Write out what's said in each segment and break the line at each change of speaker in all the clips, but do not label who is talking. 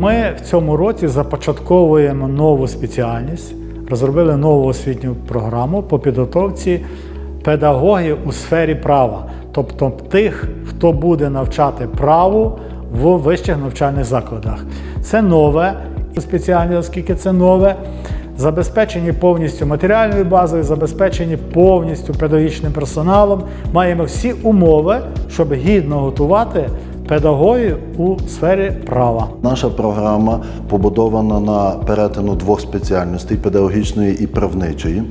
Ми в цьому році започатковуємо нову спеціальність, розробили нову освітню програму по підготовці педагогів у сфері права, тобто тих, хто буде навчати праву в вищих навчальних закладах. Це нове спеціальність, оскільки це нове. Забезпечені повністю матеріальною базою, забезпечені повністю педагогічним персоналом. Маємо всі умови, щоб гідно готувати педагогів у сфері права.
Наша програма побудована на перетину двох спеціальностей педагогічної і правничої.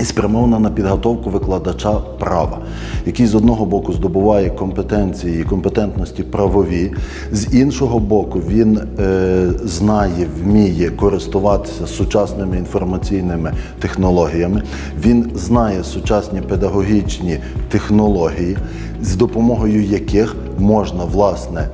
І спрямована на підготовку викладача права, який з одного боку здобуває компетенції і компетентності правові, з іншого боку, він е, знає, вміє користуватися сучасними інформаційними технологіями, він знає сучасні педагогічні технології, з допомогою яких можна власне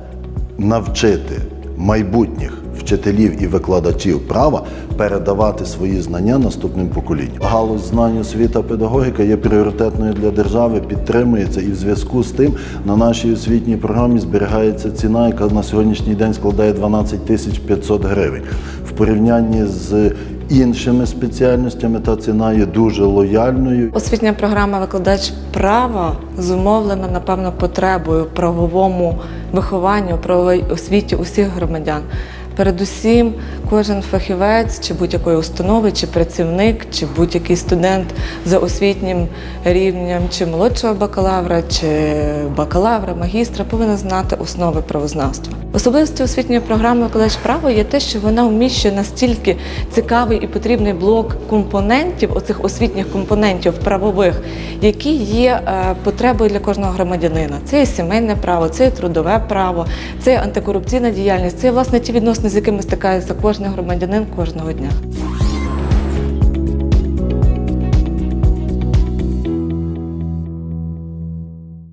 навчити майбутніх вчителів і викладачів права передавати свої знання наступним поколінням. Галузь знань освіта педагогіка є пріоритетною для держави, підтримується і в зв'язку з тим на нашій освітній програмі зберігається ціна, яка на сьогоднішній день складає 12 тисяч 500 гривень. В порівнянні з іншими спеціальностями та ціна є дуже лояльною.
Освітня програма викладач права зумовлена, напевно, потребою правовому вихованню, правовій освіті усіх громадян. Передусім, кожен фахівець чи будь-якої установи, чи працівник, чи будь-який студент за освітнім рівнем, чи молодшого бакалавра, чи бакалавра, магістра повинен знати основи правознавства. Особливістю освітньої програми викладач права є те, що вона вміщує настільки цікавий і потрібний блок компонентів, оцих освітніх компонентів правових, які є е, потребою для кожного громадянина. Це є сімейне право, це є трудове право, це є антикорупційна діяльність, це є власне ті відносини, з якими стикається кожен громадянин кожного дня.